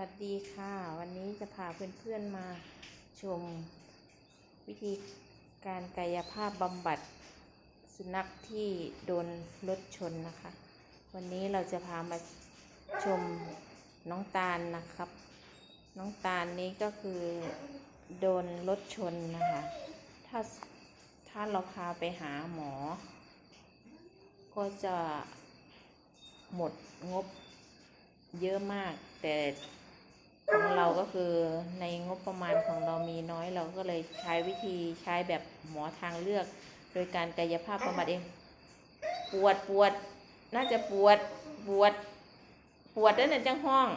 วัสดีค่ะ วันนี้จะพาเพื่อนๆมาชมวิธีการกายภาพบำบัดสุนัขที่โดนรถชนนะคะ วันนี้เราจะพามาชมน้องตาลนะครับ น้องตาลนี้ก็คือโดนรถชนนะคะ ถ้าถ้าเราพาไปหาหมอ ก็จะหมดงบเยอะมากแต่ ของเราก็คือในงบประมาณของเรามีน้อยเราก็เลยใช้วิธีใช้แบบหมอทางเลือก โดยการกายภาพบำบัดเอง ปวดปวด น่าจะปวดปวด ปวดแล้วเนี่ยจังห้อง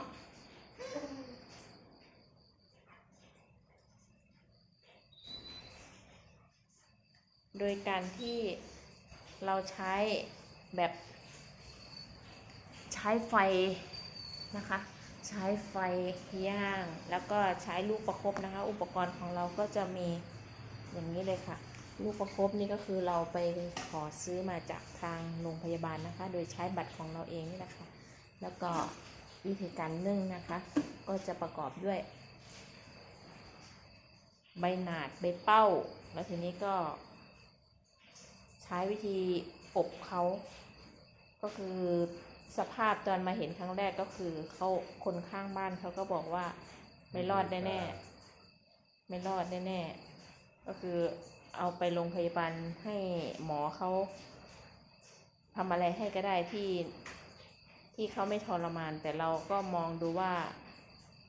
โดยการที่เราใช้แบบใช้ไฟนะคะ ใช้ไฟย่าง แล้วก็ใช้ลูกประคบนะคะ อุปกรณ์ของเราก็จะมีอย่างนี้เลยค่ะ ลูกประคบนี่ก็คือเราไปขอซื้อมาจากทางโรงพยาบาลนะคะ โดยใช้บัตรของเราเองนี่แหละคะ แล้วก็วิธีการนึ่งนะคะ ก็จะประกอบด้วย ใบหนาดใบเป้า แล้วทีนี้ก็ ใช้วิธีอบเขาก็คือ สภาพตอนมาเห็นครั้งแรกก็คือเขาคนข้างบ้านเขาก็บอกว่า ไม่รอดแน่ๆไม่รอดแน่ๆก็คือเอาไปโรงพยาบาลให้หมอเขาทำอะไรให้ก็ได้ที่ที่เขาไม่ทรมาน แต่เราก็มองดูว่า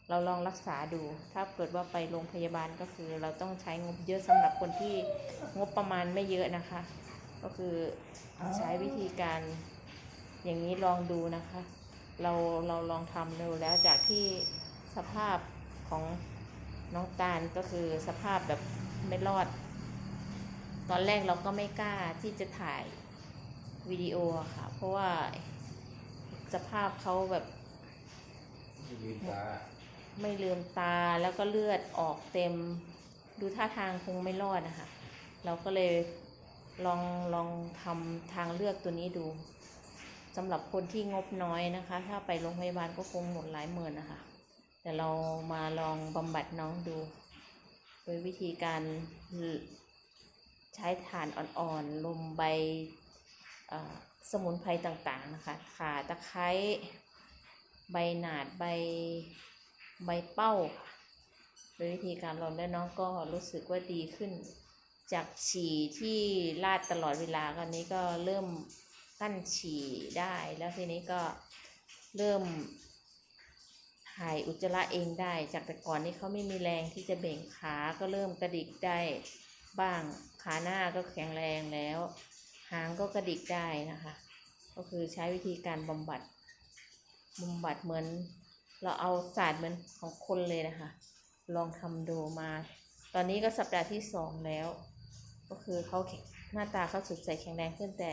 เราลองรักษาดู ถ้าเกิดว่าไปโรงพยาบาลก็คือเราต้องใช้งบเยอะสำหรับคนที่งบประมาณไม่เยอะนะคะ ก็คือใช้วิธีการ อย่างนี้ลองดูนะคะ เราเราลองทำดูแล้วจากที่สภาพของน้องตาลก็คือสภาพแบบไม่รอด ตอนแรกเราก็ไม่กล้าที่จะถ่ายวิดีโอค่ะ เพราะว่าสภาพเขาแบบไม่ลืมตาแล้วก็เลือดออกเต็ม ดูท่าทางคงไม่รอดนะคะ เราก็เลยลองลองทำทางเลือกตัวนี้ดู สำหรับคนที่งบน้อยนะคะ ถ้าไปโรงพยาบาลก็คงหมดหลายหมื่นนะคะ แต่เรามาลองบำบัดน้องดู โดยวิธีการใช้ถ่านอ่อนๆลมใบสมุนไพรต่างๆนะคะข่าตะไคร้ใบหนาดใบใบเป้าโดยวิธีการลมแล้วน้องก็รู้สึกว่าดีขึ้น จากฉี่ที่ลาดตลอดเวลาตอนนี้ก็เริ่ม กั้นฉี่ได้แล้วทีนี้ก็เริ่มถ่ายอุจจาระเองได้ จากแต่ก่อนนี้เขาไม่มีแรงที่จะเบ่งขาก็เริ่มกระดิกได้บ้างขาหน้าก็แข็งแรงแล้ว หางก็กระดิกได้นะคะ ก็คือใช้วิธีการบำบัดบำบัดเหมือน เราเอาศาสตร์เหมือนของคนเลยนะคะ ลองทำดูมา ตอนนี้ก็สัปดาห์ที่สองแล้ว ก็คือเขาหน้าตาเขาสดใสแข็งแรงขึ้นแต่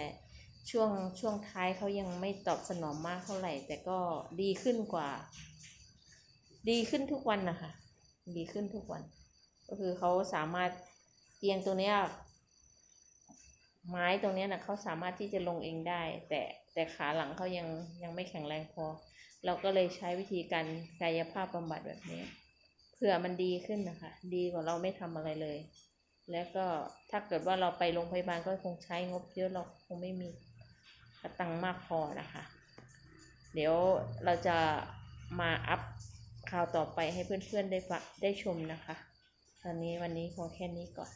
ช่วงช่วงท้ายเขายังไม่ตอบสนองมากเท่าไหร่ แต่ก็ดีขึ้นกว่า ดีขึ้นทุกวันนะคะดีขึ้นทุกวัน ก็คือเขาสามารถเตียงตัวเนี้ยไม้ตรงนี้นะเขาสามารถที่จะลงเองได้ แต่แต่ขาหลังเขายังยังไม่แข็งแรงพอ เราก็เลยใช้วิธีการกายภาพบำบัดแบบนี้เผื่อมันดีขึ้นนะคะ ดีกว่าเราไม่ทำอะไรเลย แล้วก็ถ้าเกิดว่าเราไปโรงพยาบาลก็คงใช้งบเยอะเราคงไม่มี กระตังมากพอนะคะ เดี๋ยวเราจะมาอัพข่าวต่อไปให้เพื่อนๆได้ฟังได้ชมนะคะ ตอนนี้วันนี้ขอแค่นี้ก่อน